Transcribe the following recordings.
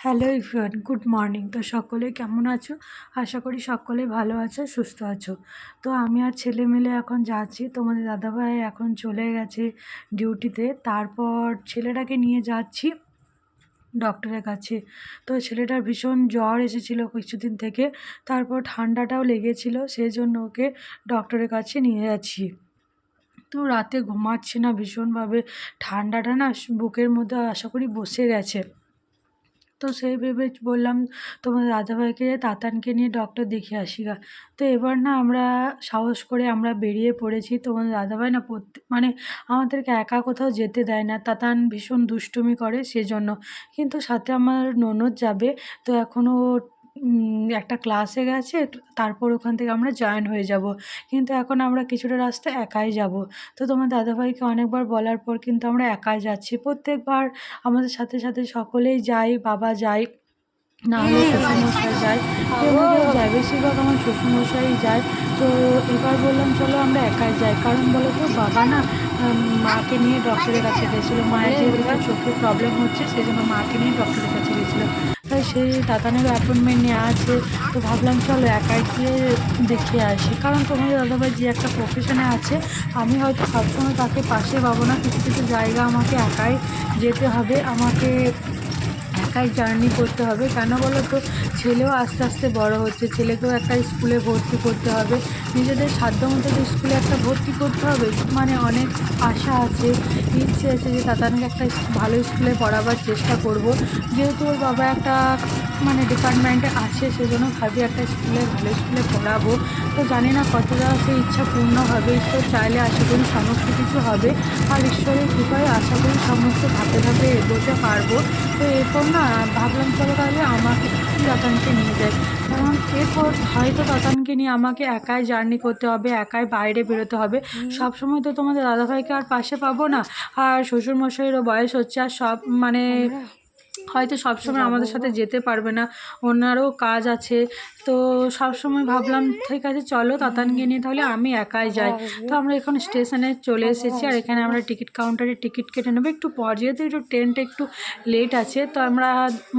Hello everyone good morning তো সকলে কেমন আছো? আশা করি সকলে ভালো আছো, সুস্থ আছো। তো আমি আর ছেলে মিলে এখন যাচ্ছি। তোমাদের দাদাভাই এখন চলে গেছে ডিউটিতে তারপর ছেলেটাকে নিয়ে যাচ্ছি ডক্টরের কাছে। তো ছেলেটার ভীষণ জ্বর এসেছিল কিছুদিন থেকে। তারপর ঠান্ডাটাও লেগেছিল সেই জন্য ওকে ডক্টরের কাছে নিয়ে যাচ্ছি। তো রাতে ঘুমাচ্ছে না ভীষণভাবে। ঠান্ডাটা না বুকের মধ্যে আশা করি বসে গেছে। তো সেই ভেবে বললাম, তোমার দাদাভাইকে, তাতানকে নিয়ে ডক্টর দেখিয়ে আসি গা। তো এবার না আমরা সাহস করে আমরা বেরিয়ে পড়েছি। তোমাদের দাদাভাই না প্রত্যেক মানে আমাদেরকে একা কোথাও যেতে দেয় না। তাতান ভীষণ দুষ্টুমি করে সেজন্য। কিন্তু সাথে আমার ননদ যাবে, তো এখনও একটা ক্লাসে গেছে, তারপর ওখান থেকে আমরা জয়েন হয়ে যাব। কিন্তু এখন আমরা কিছুটা রাস্তা একাই যাব। তো তোমার দাদাভাইকে অনেকবার বলার পর কিন্তু আমরা একাই যাচ্ছি। প্রত্যেকবার আমাদের সাথে সাথে সকলেই যাই বাবা যায় না হলে শ্বশুরমশাই যায়, কেউ যায়, বেশিরভাগ আমার শ্বশুরমশাই যায়। তো এবার বললাম, চলো আমরা একাই যাই। কারণ বলো তো বাবা না মাকে নিয়ে ডক্টরের কাছে গেছিল। মায়ের যেহেতু চোখে প্রবলেম হচ্ছে সেই জন্য মাকে নিয়ে ডক্টরের কাছে গেছিল। তাই দাদানের অ্যাপয়েন্টমেন্ট নেওয়া আছে। তো ভাবলাম, চলো একাই গিয়ে দেখে আসি। কারণ তোমার দাদাভাই যে একটা প্রফেশনে আছে। আমি হয়তো সবসময় তাকে পাশে পাবো না। কিছু কিছু জায়গা আমাকে একাই যেতে হবে। আমাকে একাই জার্নি করতে হবে। কেন বলো তো ছেলেও আস্তে আস্তে বড় হচ্ছে, ছেলেকেও একটা স্কুলে ভর্তি করতে হবে। নিজেদের সাধ্য মতো স্কুলে একটা ভর্তি করতে হবে মানে অনেক আশা আছে, ইচ্ছে আছে যে, তাতানকে একটা ভালো স্কুলে পড়াবার চেষ্টা করব। যেহেতু ওর বাবা একটা মানে ডিপার্টমেন্টে আছে সেজন্য ভাবি একটা স্কুলে ভালো স্কুলে পড়াবো। তো জানি না কতটা সেই ইচ্ছা পূর্ণ হবে ঈশ্বর চাইলে আশা করি সমস্ত কিছু হবে। আর ঈশ্বরের কৃপায় আশা করি সমস্ত ধাপে ধাপে এগোতে পারব। তো এরপর না ভাবলাম চলো তাহলে আমাকে তাতানকে নিয়ে যায় কারণ এরপর হয়তো তাতানকে নিয়ে আমাকে একাই জার্নি করতে হবে একাই বাইরে বেরোতে হবে। সব সময় তো তোমাদের দাদাভাইকে আর পাশে পাবো না। আর শ্বশুরমশাইয়েরও বয়স হচ্ছে আর সব মানে হয়তো সবসময় আমাদের সাথে যেতে পারবে না ওনারও কাজ আছে। তো সবসময় ভাবলাম ঠিক আছে চলো তাতানকে নিয়ে তাহলে আমি একাই যাই। তো আমরা এখন স্টেশনে চলে এসেছি আর এখানে আমরা টিকিট কাউন্টারে টিকিট কেটে নেব। একটু পর যেহেতু একটু ট্রেনটা একটু লেট আছে তো আমরা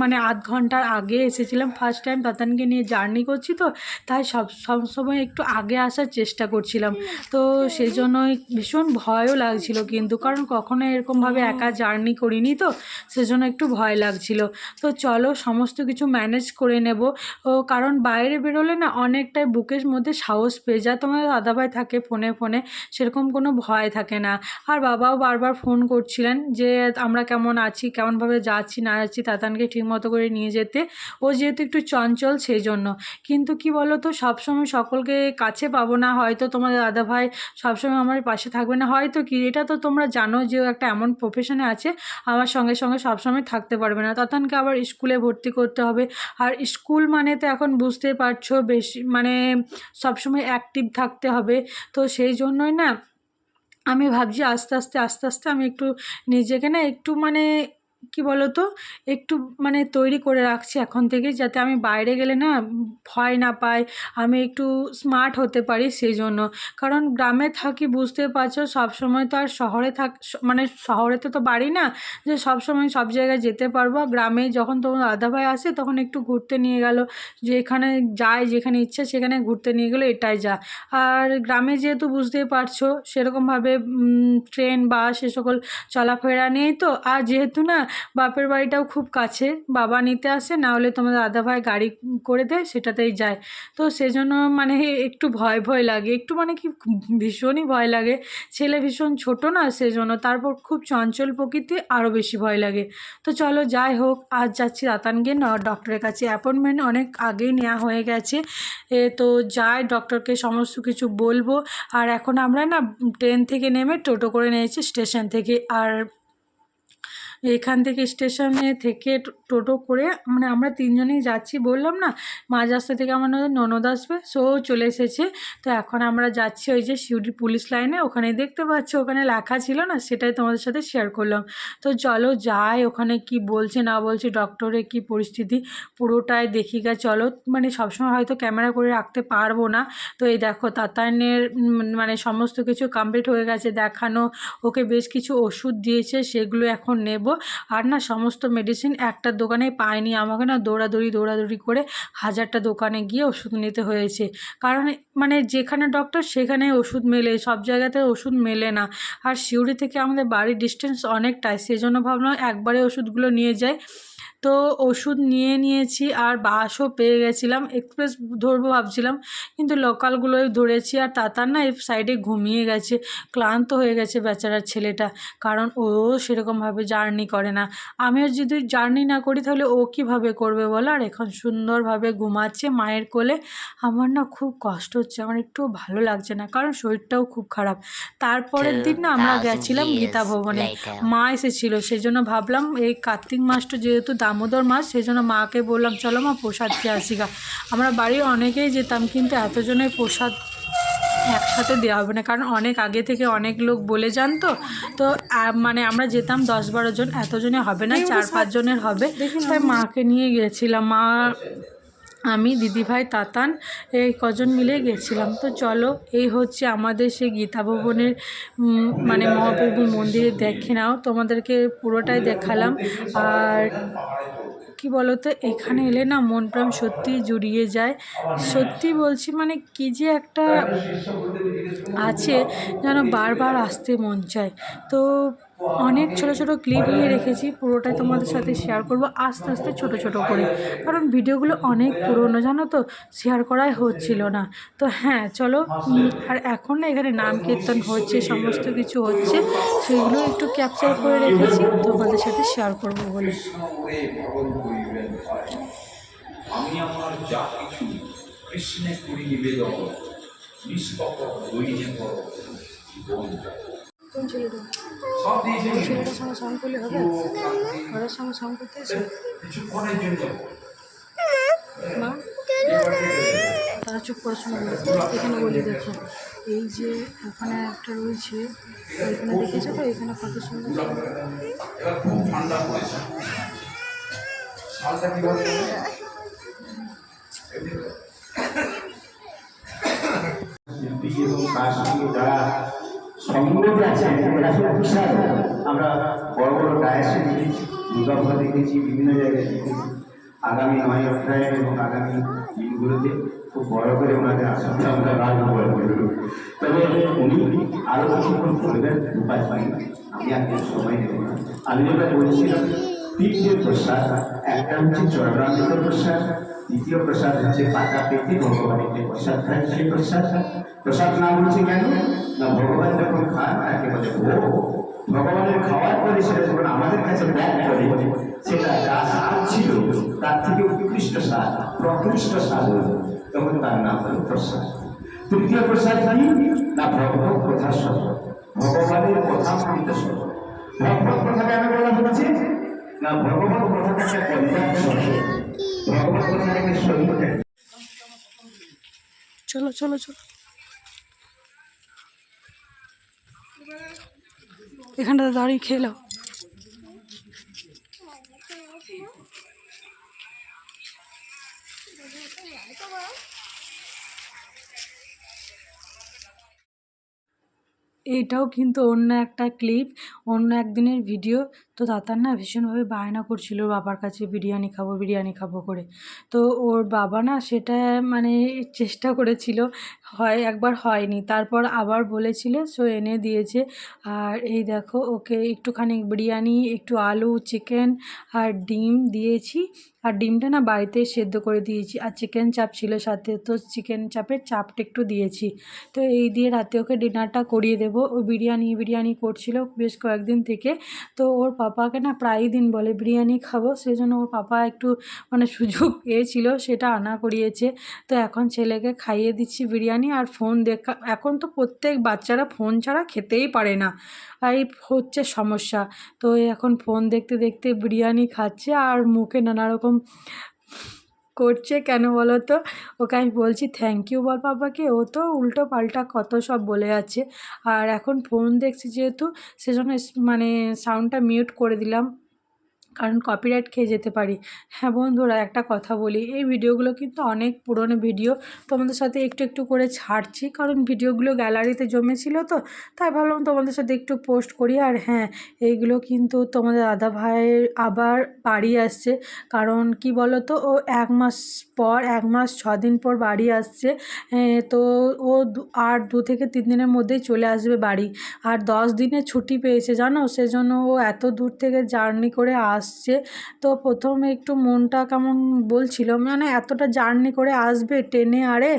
মানে আধ ঘণ্টার আগে এসেছিলাম। ফার্স্ট টাইম তাতানকে নিয়ে জার্নি করছি তো তাই সব সব সময় একটু আগে আসার চেষ্টা করছিলাম। তো সেই জন্যই ভীষণ ভয়ও লাগছিল কিন্তু কারণ কখনো এরকমভাবে একা জার্নি করিনি তো সেজন্য একটু ভয় লাগছিল তো চলো সমস্ত কিছু ম্যানেজ করে নেব। ও, কারণ বাইরে বেরোলে না অনেকটাই বুকের মধ্যে সাহস পেয়ে যায়। তোমার দাদাভাই থাকে ফোনে ফোনে, সেরকম কোনো ভয় থাকে না। আর বাবাও বারবার ফোন করছিলেন যে, আমরা কেমন আছি? কেমনভাবে যাচ্ছি, না যাচ্ছি? তাতানকে ঠিকমতো করে নিয়ে যেতে। ও যেহেতু একটু চঞ্চল সেই জন্য কিন্তু কি বলো তো সবসময় সকলকে কাছে পাবো না। হয়তো তোমাদের দাদাভাই সবসময় আমার পাশে থাকবে না। হয়তো কি? এটা তো তোমরা জানো যে একটা এমন প্রফেশনে আছে। আমার সঙ্গে সঙ্গে সবসময় থাকতে পারবে না। ততনকে আবার স্কুলে ভর্তি করতে হবে। আর স্কুল মানে তো এখন বুঝতে পারছ, বেশি মানে সবসময় অ্যাক্টিভ থাকতে হবে। তো সেই জন্যই না আমি ভাবছি আস্তে আস্তে আস্তে আস্তে আমি একটু নিজেকে না একটু মানে কি বলো তো একটু মানে তৈরি করে রাখছি এখন থেকে যাতে আমি বাইরে গেলে না ভয় না পাই, আমি একটু স্মার্ট হতে পারি সেই জন্য কারণ গ্রামে থাকি, বুঝতে পারছ সব সময় তো আর শহরে থাক মানে শহরে তো তো বাড়ি না, যে সব সময় সব জায়গায় যেতে পারব। গ্রামে যখন তোমার দাদাভাই আসে, তখন একটু ঘুরতে নিয়ে গেল। যেখানে যায়, যেখানে ইচ্ছা, সেখানে ঘুরতে নিয়ে গেলো, এটাই যা। আর গ্রামে যেহেতু বুঝতেই পারছ, সেরকমভাবে ট্রেন, বাস, এ সকল চলাফেরা নেই তো। আর যেহেতু না বাপের বাড়িটাও খুব কাছে। বাবা নিতে আসে, না হলে তোমাদের দাদাভাই গাড়ি করে দেয়, সেটাতেই যায়। তো সেজন্য মানে একটু ভয় ভয় লাগে। একটু মানে কি ভীষণই ভয় লাগে। ছেলে ভীষণ ছোট না, সেজন্য তারপর খুব চঞ্চল প্রকৃতি আরও বেশি ভয় লাগে। তো চলো যাই হোক, আজ যাচ্ছি রাতানকে ন ডক্টরের কাছে অ্যাপয়েন্টমেন্ট অনেক আগেই নেওয়া হয়ে গেছে। এ তো যাই ডক্টরকে সমস্ত কিছু বলব। আর এখন আমরা না ট্রেন থেকে নেমে টোটো করে নিয়েছি স্টেশন থেকে। আর এখান থেকে স্টেশনে থেকে টোটো করে মানে আমরা তিনজনেই যাচ্ছি বললাম না? মাঝ রাস্তা থেকে আমার ননদ- আসবে সো চলে এসেছে। তো এখন আমরা যাচ্ছি ওই যে শিউরি পুলিশ লাইনে ওখানে দেখতে পাচ্ছি ওখানে লেখা ছিল না? সেটাই তোমাদের সাথে শেয়ার করলাম। তো চলো যাই ওখানে কি বলছে না বলছে ডক্টরের কি পরিস্থিতি পুরোটাই দেখি গা চলো। মানে সবসময় হয়তো ক্যামেরা করে রাখতে পারব না। তো এই দেখো তাতানের উম, মানে সমস্ত কিছু কমপ্লিট হয়ে গেছে দেখানো ওকে বেশ কিছু ওষুধ দিয়েছে সেগুলো এখন নেব। আর না, সমস্ত মেডিসিন একটা দোকানে পাইনি। আমাকে না দৌড়াদৌড়ি দৌড়াদৌড়ি করে হাজারটা দোকানে গিয়ে ওষুধ নিতে হয়েছে। কারণ মানে যেখানে ডক্টর সেখানে ওষুধ মেলে। সব জায়গাতে ওষুধ মেলে না। আর সিউড়ি থেকে আমাদের বাড়ির ডিস্টেন্স অনেকটাই। সেই জন্য ভাবলাম একবারে ওষুধগুলো নিয়ে যাই। তো ওষুধ নিয়ে নিয়েছি আর বাসও পেয়ে গেছিলাম। এক্সপ্রেস ধরবো ভাবছিলাম কিন্তু লোকালগুলোই ধরেছি আর তাতার না এই সাইডে ঘুমিয়ে গেছে ক্লান্ত হয়ে গেছে বেচারার ছেলেটা কারণ ও সেরকমভাবে জার্নি করে না। আমিও যদি জার্নি না করি তাহলে ও কীভাবে করবে বলো? আর এখন সুন্দরভাবে ঘুমাচ্ছে মায়ের কোলে। আমার না খুব কষ্ট হচ্ছে আমার একটু ভালো লাগছে না কারণ শরীরটাও খুব খারাপ। তারপরের দিন না আমরা গেছিলাম গীতা ভবনে মা এসেছিল সেই জন্য ভাবলাম এই কার্তিক মাসটা যেহেতু দামোদর মাস সেই জন্য মাকে বললাম চলো মা প্রসাদ খেয়ে আসি গা। আমরা বাড়ির অনেকেই যেতাম কিন্তু এতজনের প্রসাদ একসাথে দেওয়া হবে না কারণ অনেক আগে থেকে অনেক লোক বলে যান তো তো মানে আমরা যেতাম দশ বারো জন এতজনে হবে না চার পাঁচজনের হবে। তাই মাকে নিয়ে গেছিলাম। মা আমি, দিদিভাই, তাতান, এই কজন মিলে গেছিলাম। তো চলো, এই হচ্ছে আমাদের সেই গীতা ভবনের মানে মহাপ্রভু মন্দিরে দেখে নাও। তোমাদেরকে পুরোটাই দেখালাম। আর কি বলতো, এখানে এলে না মন প্রাণ সত্যি জুড়িয়ে যায়। সত্যি বলছি মানে কি যে একটা আছে, যেন বারবার আসতে মন চায়। তো অনেক ছোট ছোট ক্লিপ নিয়ে রেখেছি, পুরোটাই তোমাদের সাথে শেয়ার করব আস্তে আস্তে ছোট ছোট করে। কারণ ভিডিওগুলো অনেক পুরনো, জানো তো? শেয়ার করাই হচ্ছিল না। তো হ্যাঁ চলো আর এখন না এখানে নাম কীর্তন হচ্ছে, সমস্ত কিছু হচ্ছে, সেগুলো একটু ক্যাপচার করে রেখেছি, তোমাদের সাথে শেয়ার করব বলে। করি নিবেদন জীবন কোন ছেলেটা সব ছেলেটার সঙ্গে সঙ্গ করলে হবে? ঘরের সঙ্গে সঙ্গ করতে মা? তারা চুপ করে শোনো এখানে বলি দেখো এই যে ওখানে একটা রয়েছে ওইখানে দেখেছ তো? এখানে কত সুন্দর খুব ঠান্ডা পড়েছে। শালটা কি শিল্পী এবং তার যারা সংগঠন আছে বিশাল আমরা বড় বড় ডায়াসে দেখেছি দুর্গাপূজা দেখেছি, বিভিন্ন জায়গায় দেখেছি। আগামী নয় অধ্যায় এবং আগামী দিনগুলোতে খুব বড় করে ওনাদের আসনটা আমরা রাখব তবে উনি আরও কিছুক্ষণ করবেন উপায় পাই। আমি আজকে সময় নেব না। আমি যেটা বলছিলাম, তিনটে প্রসাদ, একটা হচ্ছে চরণামৃত প্রসাদ দ্বিতীয় প্রসাদ হচ্ছে পাতা পেতে ভগবানের যে প্রসাদ খায়, সেই প্রসাদ প্রসাদ নাম হচ্ছে কেন? না, ভগবান যখন খান, তাকে বলে ভোগ ভগবানের খাওয়ার পরে সেটা যখন আমাদের কাছে ব্যাগ করে, সেটা যা স্বাদ ছিল, তার থেকে উৎকৃষ্ট স্বাদ, প্রকৃষ্ট স্বাদ তখন তার নাম হল প্রসাদ। তৃতীয় প্রসাদ কি না, ভগবত কথা সব ভগবানের কথা মৃত সব ভগবত কথা কেন বলা হচ্ছে, না, ভগবত কথাটাকে কল্যাণ সৈন্য চলো চলো চলো। এখানটাতে দাঁড়িয়ে খেলো এইটাও কিন্তু অন্য একটা ক্লিপ অন্য একদিনের ভিডিও তো দাতার না ভীষণভাবে বায়না করছিল বাবার কাছে, বিরিয়ানি খাব বিরিয়ানি খাব করে। তো ওর বাবা না সেটা মানে চেষ্টা করেছিল, হয়, একবার হয়নি। তারপর আবার বলেছিল, সো এনে দিয়েছে। আর এই দেখো, ওকে একটুখানি বিরিয়ানি, একটু আলু চিকেন আর ডিম দিয়েছি। আর ডিমটা না বাড়িতে সেদ্ধ করে দিয়েছি। আর চিকেন চাপ ছিল সাথে, তো চিকেন চাপের চাপটা একটু দিয়েছি। তো এই দিয়ে রাতে ওকে ডিনারটা করিয়ে দেবো। ও বিরিয়ানি বিরিয়ানি করছিল বেশ কয়েকদিন থেকে। তো ওর পাপাকে না প্রায়ই দিন বলে বিরিয়ানি খাব। সেই জন্য ওর পাপা একটু মানে সুযোগ পেয়েছিল, সেটা আনা করিয়েছে। তো এখন ছেলেকে খাইয়ে দিচ্ছি বিরিয়ানি আর ফোন দেখা, এখন তো প্রত্যেক বাচ্চারা ফোন ছাড়া খেতেই পারে না। এই হচ্ছে সমস্যা। তো এখন ফোন দেখতে দেখতে বিরিয়ানি খাচ্ছে আর মুখে নানা রকম করছে কেন বলো তো? ওকে আমি বলছি থ্যাংক ইউ বল বাবাকে ও তো উল্টো পাল্টা কত সব বলে আছে আর এখন ফোন দেখছি যেহেতু, সেজন্য মানে সাউন্ডটা মিউট করে দিলাম। কারণ কপিরাইট খেয়ে যেতে পারি। হ্যাঁ বন্ধুরা, একটা কথা বলি, এই ভিডিওগুলো কিন্তু অনেক পুরনো ভিডিও তোমাদের সাথে একটু একটু করে ছাড়ছি, কারণ ভিডিওগুলো গ্যালারিতে জমেছিল তো, তাই ভাবলাম তোমাদের সাথে একটু পোস্ট করি। আর হ্যাঁ এইগুলো কিন্তু তোমাদের দাদা ভাইয়ের আবার বাড়ি আসছে, কারণ কি বলো তো ও এক মাস পর, এক মাস ছ দিন পর বাড়ি আসছে তো ও আর দু থেকে তিন দিনের মধ্যেই চলে আসবে বাড়ি। আর দশ দিনের ছুটি পেয়েছে, জানো? সেজন্য ও এত দূর থেকে জার্নি করে আসছে। তো প্রথমে একটু মনটা কেমন বলছিল মানে এতটা জার্নি করে আসবে ট্রেনে? আরে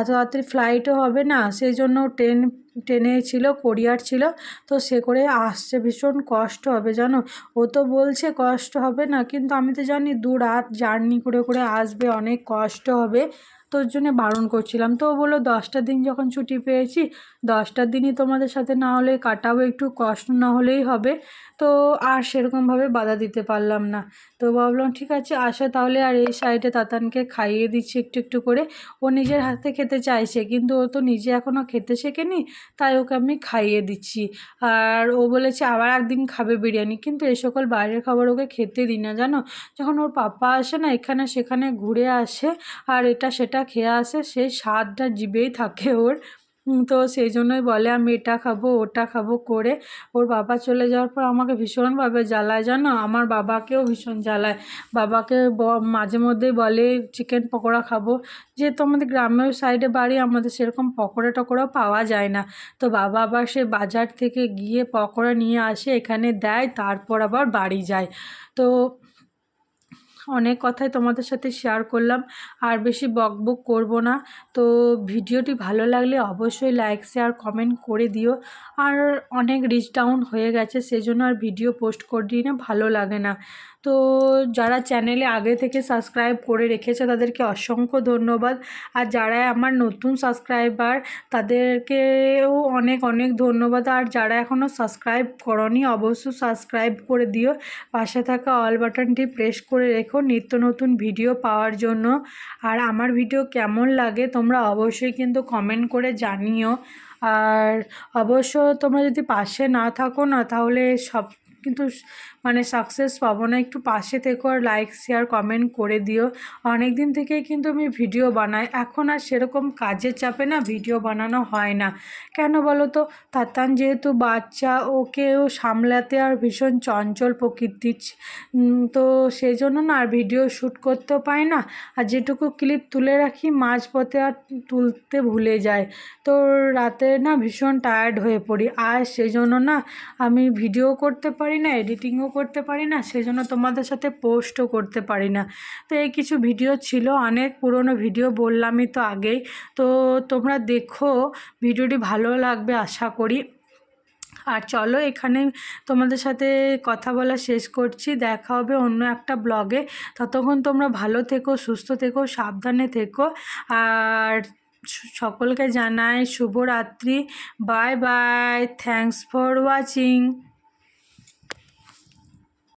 এত রাত্রি ফ্লাইটও হবে না, সেই জন্য ট্রেন, ট্রেনে ছিল, কোরিয়ার ছিল, তো সে করে আসছে, ভীষণ কষ্ট হবে জানো? ও তো বলছে কষ্ট হবে না, কিন্তু আমি তো জানি দু রাত জার্নি করে করে আসবে, অনেক কষ্ট হবে। তোর জন্য বারণ করছিলাম। তো বলল দশটা দিন যখন ছুটি পেয়েছি দশটা দিনই তোমাদের সাথে না হলে কাটাবো, একটু কষ্ট না হলেই হবে। তো আর সেরকমভাবে বাধা দিতে পারলাম না। তো ভাবলাম, ঠিক আছে, আসো তাহলে। আর এই সাইডে তাতানকে খাইয়ে দিচ্ছি একটু একটু করে। ও নিজের হাতে খেতে চাইছে, কিন্তু ও তো নিজে এখনও খেতে শেখেনি, তাই ওকে আমি খাইয়ে দিচ্ছি। আর ও বলেছে, আবার একদিন খাবে বিরিয়ানি। কিন্তু এই সকল বাইরের খাবার ওকে খেতে দিই না, জানো? যখন ওর পাপা আসে না, এখানে সেখানে ঘুরে আসে, আর এটা সেটা খেয়ে আসে সেই স্বাদটা জিভেই থাকে ওর। তো সেই জন্যই বলে, আমি এটা খাব, ওটা খাব করে। ওর বাবা চলে যাওয়ার পর আমাকে ভীষণভাবে জ্বালায়, জানো? আমার বাবাকেও ভীষণ জ্বালায়। বাবাকে মাঝে মধ্যেই বলে, চিকেন পকোড়া খাব। যেহেতু আমাদের গ্রামের সাইডে বাড়ি, আমাদের সেরকম পকোড়া টকোড়া পাওয়া যায় না। তো বাবা আবার সে বাজার থেকে গিয়ে পকোড়া নিয়ে আসে, এখানে দেয়, তারপর আবার বাড়ি যায়। তো অনেক কথাই তোমাদের সাথে শেয়ার করলাম, আর বেশি বকবক বক করব না। তো ভিডিওটি ভালো লাগলে অবশ্যই লাইক শেয়ার কমেন্ট করে দিও। আর অনেক রিচ ডাউন হয়ে গেছে, সেজন্য আর ভিডিও পোস্ট করি না ভালো লাগে না। তো যারা চ্যানেলে আগে থেকে সাবস্ক্রাইব করে রেখেছে, তাদেরকে অসংখ্য ধন্যবাদ। আর যারা আমার নতুন সাবস্ক্রাইবার তাদেরকেও অনেক অনেক ধন্যবাদ। আর যারা এখনও সাবস্ক্রাইব করনি, অবশ্যই সাবস্ক্রাইব করে দিও। পাশে থাকা অল বাটনটি প্রেস করে রেখো নিত্য নতুন ভিডিও পাওয়ার জন্য। আর আমার ভিডিও কেমন লাগে, তোমরা অবশ্যই কিন্তু কমেন্ট করে জানিও। আর অবশ্য তোমরা যদি পাশে না থাকো না, তাহলে সব কিন্তু মানে সাকসেস পাবো না, একটু পাশে থেকো আর লাইক শেয়ার কমেন্ট করে দিও। অনেক দিন থেকেই কিন্তু আমি ভিডিও বানাই। এখন আর সেরকম কাজের চাপে না ভিডিও বানানো হয় না। কেন বলো তো? তাতান যেহেতু বাচ্চা, ওকেও সামলাতে আর ভীষণ চঞ্চল প্রকৃতির তো সেই জন্য না আর ভিডিও শ্যুট করতেও পাই না। আর যেটুকু ক্লিপ তুলে রাখি, মাঝপথে আর তুলতে ভুলে যায়। তো রাতে না ভীষণ টায়ার্ড হয়ে পড়ি। আর সেই জন্য না আমি ভিডিও করতে পারি না এডিটিংও করতে পারি না সেই জন্য তোমাদের সাথে পোস্টও করতে পারি না। তো এই কিছু ভিডিও ছিল, অনেক পুরনো ভিডিও বললামই তো আগেই। তো তোমরা দেখো, ভিডিওটি ভালো লাগবে আশা করি। আর চলো এখানে তোমাদের সাথে কথা বলা শেষ করছি, দেখা হবে অন্য একটা ব্লগে। ততক্ষণ তোমরা ভালো থেকো, সুস্থ থেকো, সাবধানে থেকো। আর সকলকে জানাই শুভরাত্রি, bye bye thanks for watching